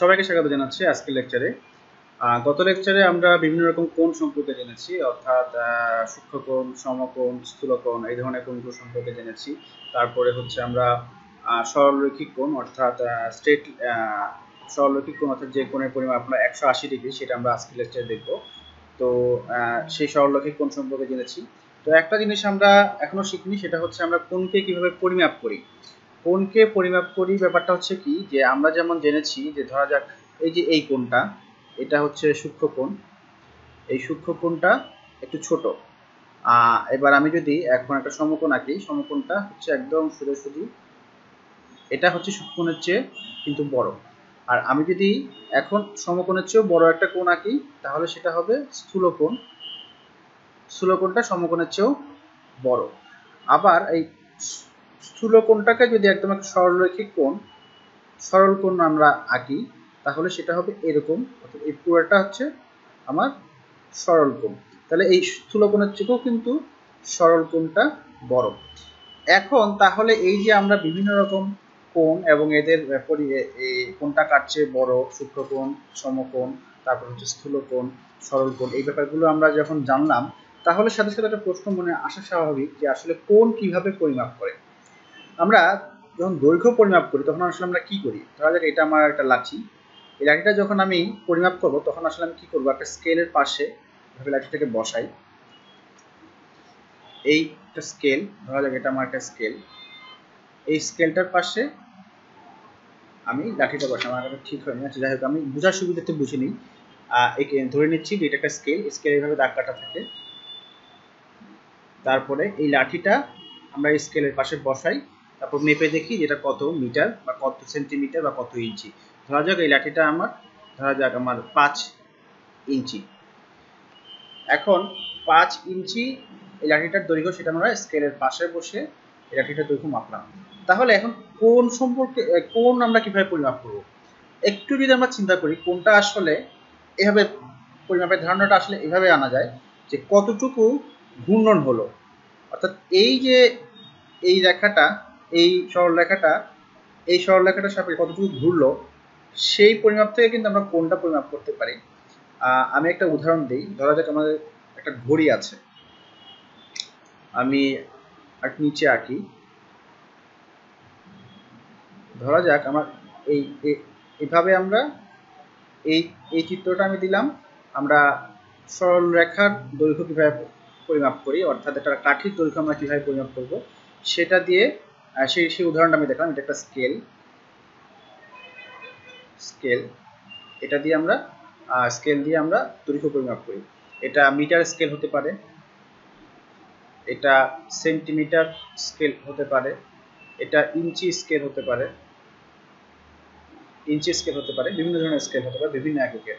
সবাইকে স্বাগত জানাচ্ছি আজকের লেকচারে গত লেকচারে আমরা বিভিন্ন রকম কোণ সম্পর্কে জেনেছি, অর্থাৎ সূক্ষ্ম সূক্ষ্মকোণ, সমকোণ, স্থূলকোণ, এই ধরনের কোণগুলো সম্পর্কে জেনেছি। তারপরে হচ্ছে আমরা সরলরৈখিক কোণ, অর্থাৎ স্ট্রেট সরলরৈখিক কোণ, অর্থাৎ যে কোণের পরিমাণ আপনার একশো আশি ডিগ্রি, সেটা আমরা আজকের লেকচারে দেখব। তো সেই সরলরৈখিক কোণ সম্পর্কে জেনেছি। তো একটা জিনিস আমরা এখনও শিখিনি, সেটা হচ্ছে আমরা কোণকে কীভাবে পরিমাপ করি। কোণকে পরিমাপ করি, ব্যাপারটা হচ্ছে কি যে আমরা যেমন জেনেছি যে ধরা যাক এই যে এই কোণটা, এটা হচ্ছে সূক্ষ্ম কোণ। এই সূক্ষ্ম কোণটা একটু ছোট। এবার আমি যদি এখন একটা সমকোণ আঁকি, সমকোণটা হচ্ছে একদম সোজাসুজি এটা হচ্ছে সূক্ষ্মকোণের চেয়ে কিন্তু বড়। আর আমি যদি এখন সমকোণের চেয়েও বড় একটা কোণ আঁকি, তাহলে সেটা হবে স্থূলকোণ স্থূলকোণটা সমকোণের চেয়েও বড়। আবার এই স্থূল কোণটাকে যদি একদম একটা সরলরৈখিক কোণ, সরল কোণ আমরা আঁকি, তাহলে সেটা হবে এরকম, অর্থাৎ এই পুরোটা হচ্ছে আমার সরল কোণ। তাহলে এই স্থূল কোণের থেকেও কিন্তু সরল কোণটা বড়। এখন তাহলে এই যে আমরা বিভিন্ন রকম কোণ এবং এদের কোনটা কাটছে, বড় সূক্ষ্মকোণ সমকোণ তারপর হচ্ছে স্থূল কোণ, সরল কোণ, এই ব্যাপারগুলো আমরা যখন জানলাম, তাহলে সাথে সাথে একটা প্রশ্ন মনে আসা স্বাভাবিক যে আসলে কোণ কীভাবে পরিমাপ করে? আমরা যখন দৈর্ঘ্য পরিমাপ করি, তখন আসলে আমরা কি করি? ধরা যাক এটা আমার একটা লাঠি। এই লাঠিটা যখন আমি পরিমাপ করব, তখন আসলে আমি কি করব? একটা স্কেলের পাশে লাঠিটাকে বসাই। এই একটা স্কেল ধরা যাক এটা আমার একটা স্কেল এই স্কেলটার পাশে আমি লাঠিটা বসাই। আমার ঠিক হয়নি। আচ্ছা যাই হোক, আমি বোঝার সুবিধাতে বুঝে নিই। ধরে নিচ্ছি যে এটা একটা স্কেল স্কেল এইভাবে দাগ কাটা থাকে। তারপরে এই লাঠিটা আমরা স্কেলের পাশে বসাই। তারপর মেপে দেখি যেটা কত মিটার বা কত সেন্টিমিটার বা কত ইঞ্চি। ধরা যাক এই লাঠিটা আমার, ধরা যাক আমার পাঁচ ইঞ্চি। এখন পাঁচ ইঞ্চি এই লাঠিটার দৈর্ঘ্য সেটা আমরা স্কেলের পাশে বসে এই লাঠিটার দৈর্ঘ্য মাপলাম। তাহলে এখন কোন সম্পর্কে কোন আমরা কীভাবে পরিমাপ করব? একটু যদি আমরা চিন্তা করি, কোনটা আসলে এভাবে পরিমাপের ধারণাটা আসলে এভাবে আনা যায় যে কতটুকু ঘূর্ণন হলো। অর্থাৎ এই যে, এই রেখাটা এই সরলরেখাটা, এই সরলরেখাটার সাপেক্ষে কতটুকু ঘুরলো, সেই পরিমাপ থেকে কিন্তু আমরা কোনটা পরিমাপ করতে পারি। আমি একটা উদাহরণ দিই, ধরা যাক আমাদের একটা ঘড়ি আছে। আমি আর নিচে আঁকি। ধরা যাক আমার এই এইভাবে আমরা এই এই চিত্রটা আমি দিলাম। আমরা সরল রেখার দৈর্ঘ্য কীভাবে পরিমাপ করি, অর্থাৎ একটা কাঠির দৈর্ঘ্য আমরা কীভাবে পরিমাপ করব, সেটা দিয়ে সেই সেই উদাহরণটা আমি দেখলাম, এটা একটা স্কেল স্কেল এটা দিয়ে আমরা স্কেল দিয়ে আমরা দৈর্ঘ্য পরিমাপ করি। এটা মিটার স্কেল হতে পারে, এটা সেন্টিমিটার স্কেল হতে পারে, এটা ইঞ্চি স্কেল হতে পারে ইঞ্চি স্কেল হতে পারে, বিভিন্ন ধরনের স্কেল হতে পারে, বিভিন্ন এককের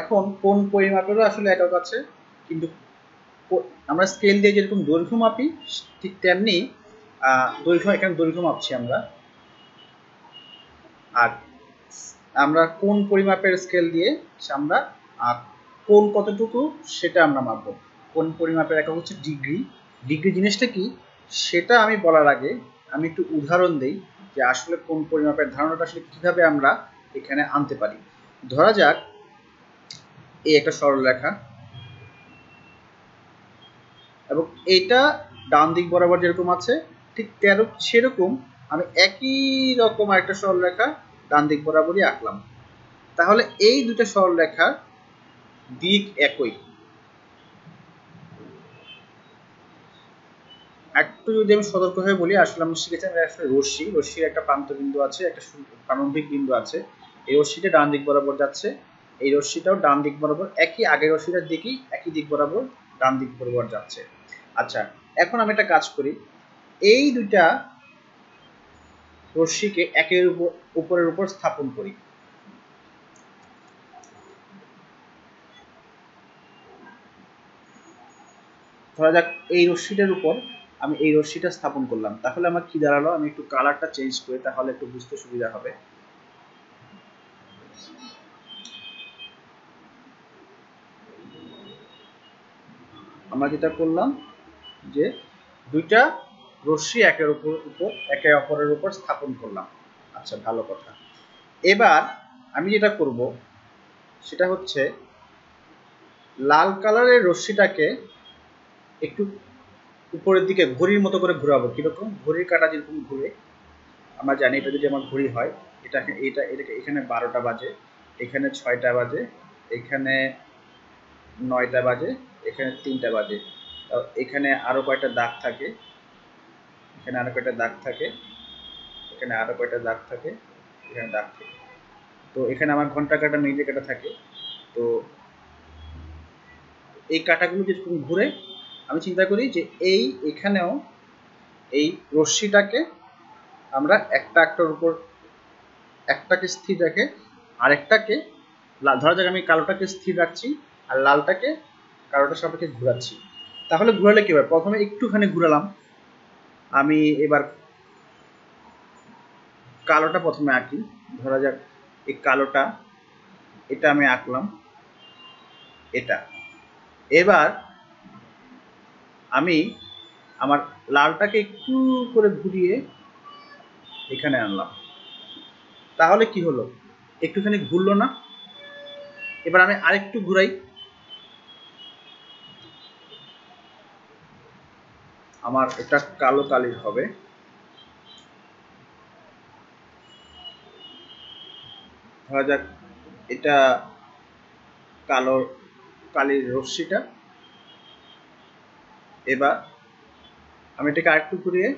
এখন কোন পরিমাপেরও আসলে একক আছে, কিন্তু আমরা স্কেল দিয়ে যেরকম দৈর্ঘ্য মাপি, ঠিক তেমনি দৈর্ঘ্য, এখানে দৈর্ঘ্য মাপছি আমরা। আর আমরা কোন পরিমাপের স্কেল দিয়ে আমরা কোন কতটুকু সেটা আমরা মাপবো। কোন পরিমাপের একক হচ্ছে ডিগ্রি ডিগ্রি জিনিসটা কি? সেটা আমি বলার আগে আমি একটু উদাহরণ দেই যে আসলে কোন পরিমাপের ধারণাটা আসলে কীভাবে আমরা এখানে আনতে পারি। ধরা যাক, এই একটা সরল সরলরেখা। এবং এইটা ডান দিক বরাবর যেরকম আছে ঠিক তেরো, সেরকম আমি একই রকম একটা সরলরেখা ডান দিক বরাবরই আঁকলাম। তাহলে এই দুটো সরলরেখার দিক একই। একটু যদি আমি সতর্ক হয়ে বলি, আসলে আমরা শিখেছি আমরা আসলে রশ্মি, রশ্মির একটা প্রান্ত বিন্দু আছে, একটা প্রারম্ভিক বিন্দু আছে। এই রশ্মিটা ডান দিক বরাবর যাচ্ছে, এই রশ্মিটাও ডান দিক বরাবর, একই আগের রশ্মিটার দিকেই একই দিক বরাবর ডান দিক বরাবর যাচ্ছে। আচ্ছা এখন আমি একটা কাজ করি। এই দুইটা রশ্মিকে একের উপর উপরের উপর স্থাপন করি। ধরা যাক, এই রশ্মিটার উপর আমি এই রশ্মিটা স্থাপন করলাম। তাহলে আমার কি দাঁড়াল? আমি একটু কালারটা চেঞ্জ করি তাহলে একটু বুঝতে সুবিধা হবে। আমরা যেটা করলাম যে দুইটা রশ্মি একের উপর উপর, একে অপরের উপর স্থাপন করলাম। আচ্ছা ভালো কথা। এবার আমি যেটা করব, সেটা হচ্ছে লাল কালারের রশ্মিটাকে একটু উপরের দিকে ঘড়ির মতো করে ঘোরাবো। কীরকম? ঘড়ির কাটা যেরকম ঘুরে। আমরা জানি এটা যদি আমার ঘড়ি হয়, এটা এটা এটাকে এখানে বারোটা বাজে, এখানে ছয়টা বাজে, এখানে নয়টা বাজে, এখানে তিনটা বাজে। এখানে আরও কয়টা দাগ থাকে। এখানে আরও কয়টা দাগ থাকে, এখানে আরও কয়টা দাগ থাকে, এখানে দাগ থাকে। তো এখানে আমার ঘণ্টা কাটা মিনিটে কাটা থাকে, তো এই কাটাগুলো যেরকম ঘুরে, আমি চিন্তা করি যে এই এখানেও এই রশ্মিটাকে আমরা একটা একটার উপর, একটাকে স্থির রেখে আরেকটাকে ধরা যাক আমি কালোটাকে স্থির রাখছি আর লালটাকে কালোটার সাপেক্ষে ঘুরাচ্ছি। তাহলে ঘুরালে কি হবে প্রথমে একটুখানি ঘুরালাম আমি এবার কালোটা প্রথমে আঁকি। ধরা যাক, এই কালোটা, এটা আমি আঁকলাম, এটা। এবার আমি আমার লালটাকে একটু করে ঘুরিয়ে এখানে আনলাম। তাহলে কি হলো? একটুখানি ঘুরলো না? এবার আমি আরেকটু ঘুরাই। আমার এটা কালো কালির হবে। ধরা যাক, এটা কালো কালির রশ্মিটা। এবার আমি এটাকে আরেকটু ঘুরিয়ে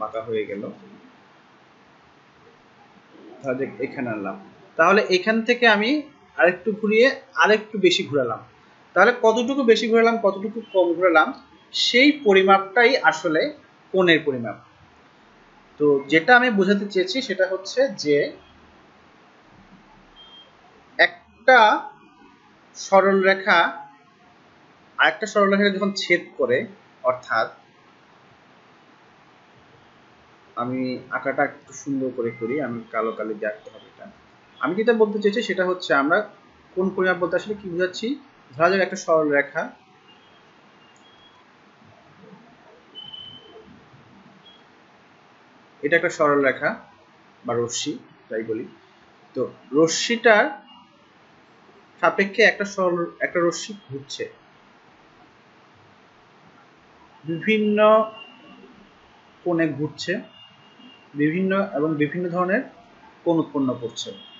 বাঁকা হয়ে গেল। ধরা যাক, এখানে আনলাম। তাহলে এখান থেকে আমি আরেকটু ঘুরিয়ে আরেকটু বেশি ঘুরালাম। তাহলে কতটুকু বেশি ঘুরালাম, কতটুকু কম ঘুরালাম সেই পরিমাপটাই আসলে কোণের পরিমাপ। তো যেটা আমি বোঝাতে চেয়েছি সেটা হচ্ছে যে একটা সরল রেখা আরেকটা সরল রেখা যখন ছেদ করে, অর্থাৎ আমি আঁকাটা একটু সুন্দর করে করি, আমি কালো কালো আঁকতে হবে এটা। আমি যেটা বলতে চেয়েছি সেটা হচ্ছে আমরা কোন পরিমাপ বলতে আসলে কি বোঝাচ্ছি? ধরা যাক একটা সরল এটা একটা সরল রেখা, বা রশ্মি, তাই বলি। তো রশ্মিটার সাপেক্ষে একটা সরল, একটা রশ্মি ঘুরছে। বিভিন্ন কোণে ঘুরছে, বিভিন্ন এবং বিভিন্ন ধরনের কোণ উৎপন্ন করছে।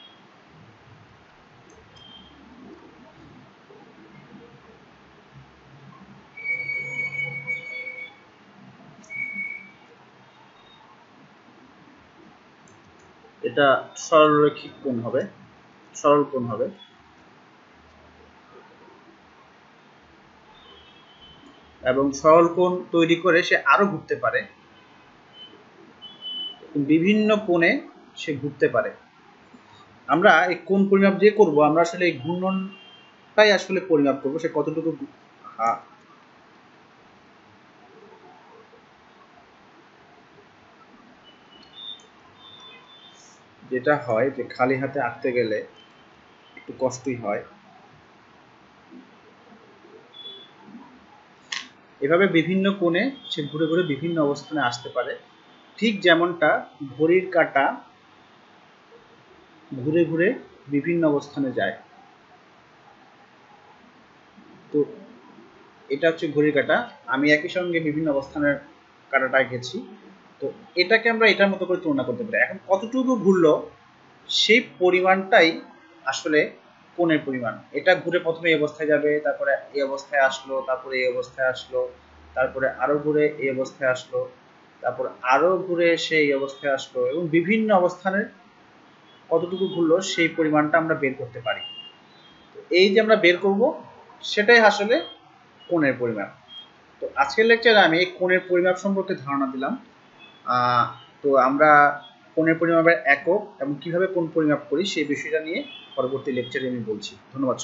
এটা সরলরৈখিক কোণ হবে। সরল কোণ হবে। এবং সরল কোণ তৈরি করে সে আরও ঘুরতে পারে। বিভিন্ন কোণে সে ঘুরতে পারে। আমরা এই কোন পরিমাপ যে করব, আমরা আসলে এই ঘূর্ণনটাই আসলে পরিমাপ করব। সে কতটুকু যেটা হয় যে খালি হাতে আঁকতে গেলে একটু কষ্টই হয়। এভাবে বিভিন্ন কোণে সে ঘুরে ঘুরে বিভিন্ন অবস্থানে আসতে পারে। ঠিক যেমনটা ঘড়ির কাটা ঘুরে ঘুরে বিভিন্ন অবস্থানে যায়। তো এটা হচ্ছে ঘড়ির কাটা। আমি একই সঙ্গে বিভিন্ন অবস্থানের কাটাটা এঁকেছি তো এটাকে আমরা এটার মতো করে তুলনা করতে পারি। এখন কতটুকু ঘুরলো, সেই পরিমাণটাই আসলে কোণের পরিমাণ। এটা ঘুরে প্রথমে এই অবস্থায় যাবে, তারপরে এই অবস্থায় আসলো, তারপরে এই অবস্থায় আসলো, তারপরে আরও ঘুরে এই অবস্থায় আসলো, তারপর আরও ঘুরে এসে এই অবস্থায় আসলো এবং বিভিন্ন অবস্থানের কতটুকু ঘুরলো, সেই পরিমাণটা আমরা বের করতে পারি। এই যে আমরা বের করব, সেটাই আসলে কোণের পরিমাপ। তো আজকের লেকচারে আমি এই কোণের পরিমাপ সম্পর্কে ধারণা দিলাম। তো আমরা কোণের পরিমাপের একক এবং কীভাবে কোন পরিমাপ করি সেই বিষয়টা নিয়ে পরবর্তী লেকচারে আমি বলছি। ধন্যবাদ